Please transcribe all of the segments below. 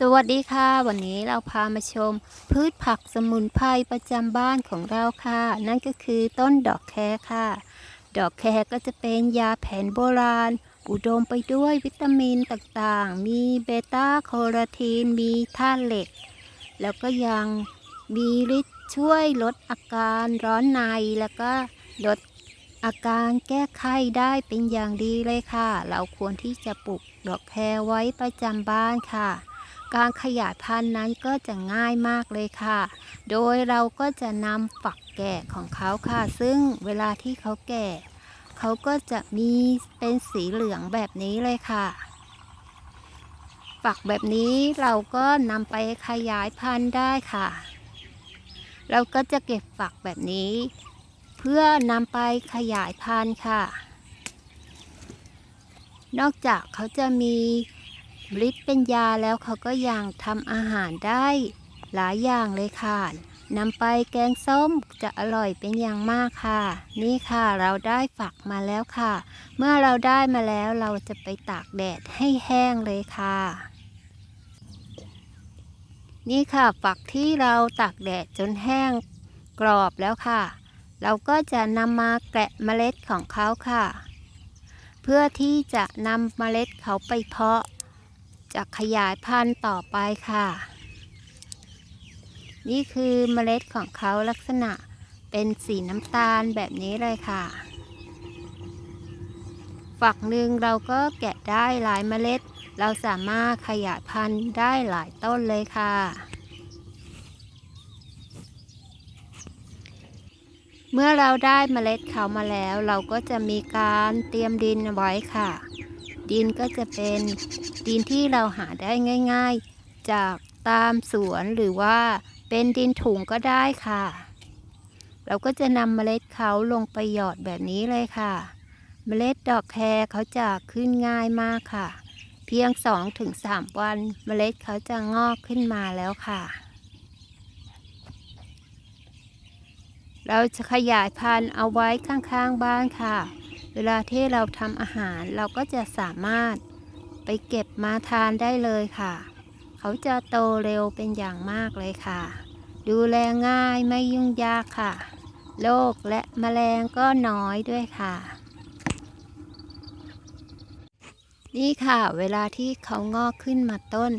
สวัสดีค่ะ วันนี้เราพามาชม พืชผักสมุนไพรประจำบ้านของเราค่ะ นั่นก็คือต้นดอกแครค่ะ ดอกแครก็จะเป็นยาแผนโบราณ อุดมไปด้วยวิตามินต่างๆ มีเบต้าโคโรทีน มีธาตุเหล็ก แล้วก็ยังมีฤทธิ์ช่วยลดอาการร้อนในแล้วก็ลดอาการแก้ไข้ได้เป็นอย่างดีเลยค่ะ เราควรที่จะปลูกดอกแครไว้ประจำบ้านค่ะ การขยายพันธุ์นั้นก็จะง่ายมากเลยค่ะ โดยเราก็จะนำฝักแก่ของเขาค่ะ ซึ่งเวลาที่เขาแก่ เขาก็จะมีเป็นสีเหลืองแบบนี้เลยค่ะ ฝักแบบนี้เราก็นำไปขยายพันธุ์ได้ค่ะ เราก็จะเก็บฝักแบบนี้ เพื่อนำไปขยายพันธุ์ค่ะ นอกจากเขาจะมี ฤทธิ์เป็นยาแล้วเขาก็ยังทำอาหารได้ หลายอย่างเลยค่ะนำไปแกงส้มจะอร่อยเป็นอย่างมากค่ะ นี่ค่ะเราได้ฝักมาแล้วค่ะ เมื่อเราได้มาแล้วเราจะไปตากแดดให้แห้งเลยค่ะ นี่ค่ะฝักที่เราตากแดดจนแห้งกรอบแล้วค่ะ เราก็จะนำมาแกะเมล็ดของเขาค่ะ เพื่อที่จะนำเมล็ดเขาไปเพาะ จะขยายพันธุ์ต่อไปค่ะ นี่คือเมล็ดของเขาลักษณะเป็นสีน้ำตาลแบบนี้เลยค่ะ ฝักหนึ่งเราก็แกะได้หลายเมล็ด เราสามารถขยายพันธุ์ได้หลายต้นเลยค่ะ เมื่อเราได้เมล็ดเขามาแล้ว เราก็จะมีการเตรียมดินไว้ค่ะ ดินก็จะเป็นดินที่เราหาได้ง่าย ๆ จากตามสวนหรือว่าเป็นดินถุงก็ได้ค่ะ เราก็จะนำเมล็ดเขาลงไปหยอดแบบนี้เลยค่ะ เมล็ดดอกแครเขาจะขึ้นง่ายมากค่ะ เพียง 2-3 วันเมล็ดเขาจะงอกขึ้นมาแล้วค่ะเราจะขยายพันธุ์เอาไว้ข้างๆบ้านค่ะ เวลาที่เราทำอาหารเราก็จะสามารถไปเก็บมาทานได้เลยค่ะ เขาจะโตเร็วเป็นอย่างมากเลยค่ะ ดูแลง่ายไม่ยุ่งยากค่ะ โรคและแมลงก็น้อยด้วยค่ะ นี่ค่ะ เวลาที่เขางอกขึ้นมาต้น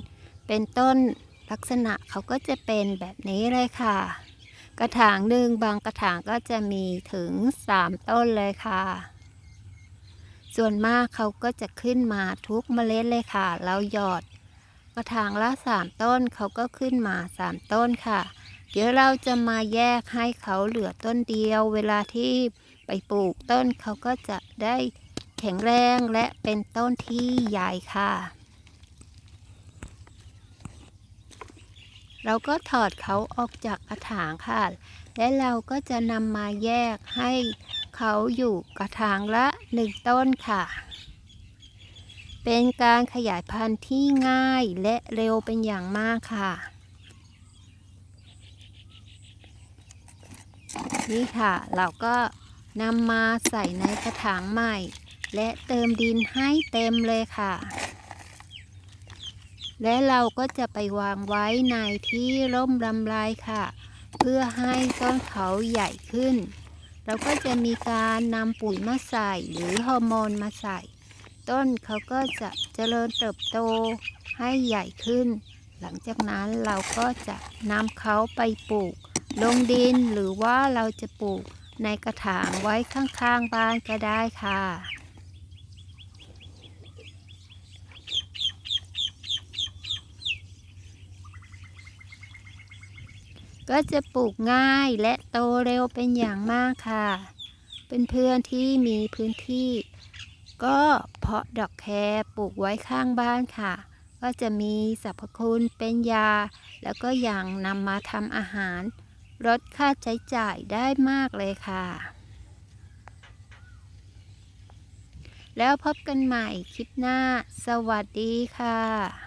เป็นต้นลักษณะเขาก็จะเป็นแบบนี้เลยค่ะ กระถางหนึ่งบางกระถางก็จะมีถึง 3 ต้นเลยค่ะ ส่วนมากเขาก็จะขึ้นมาทุกเมล็ดเลยค่ะเราหยอด กระถางละ3ต้นเขาก็ขึ้นมา3ต้นค่ะ เดี๋ยวเราจะมาแยกให้เขาเหลือต้นเดียว เวลาที่ไปปลูกต้นเขาก็จะได้แข็งแรงและเป็นต้นที่ใหญ่ค่ะ เราก็ถอดเขาออกจากกระถางค่ะ และเราก็จะนำมาแยกให้ เขาอยู่กระถางละหนึ่งต้นค่ะ เป็นการขยายพันธุ์ที่ง่ายและเร็วเป็นอย่างมากค่ะ นี่ค่ะ เราก็นำมาใส่ในกระถางใหม่ และเติมดินให้เต็มเลยค่ะ และเราก็จะไปวางไว้ในที่ร่มลำไรค่ะ เพื่อให้ต้นเขาใหญ่ขึ้น เราก็จะมีการนำปุ๋ยมาใส่หรือฮอร์โมนมาใส่ ต้นเขาก็จะเจริญเติบโตให้ใหญ่ขึ้น หลังจากนั้นเราก็จะนำเขาไปปลูก ลงดินหรือว่าเราจะปลูกในกระถางไว้ข้างๆบ้านก็ได้ค่ะ ก็จะปลูกง่ายและโตเร็วเป็นอย่างมากค่ะ เป็นเพื่อนที่มีพื้นที่ ก็เพาะดอกแครปลูกไว้ข้างบ้านค่ะ ก็จะมีสรรพคุณเป็นยา แล้วก็ยังนำมาทำอาหาร ลดค่าใช้จ่ายได้มากเลยค่ะ แล้วพบกันใหม่คลิปหน้า สวัสดีค่ะ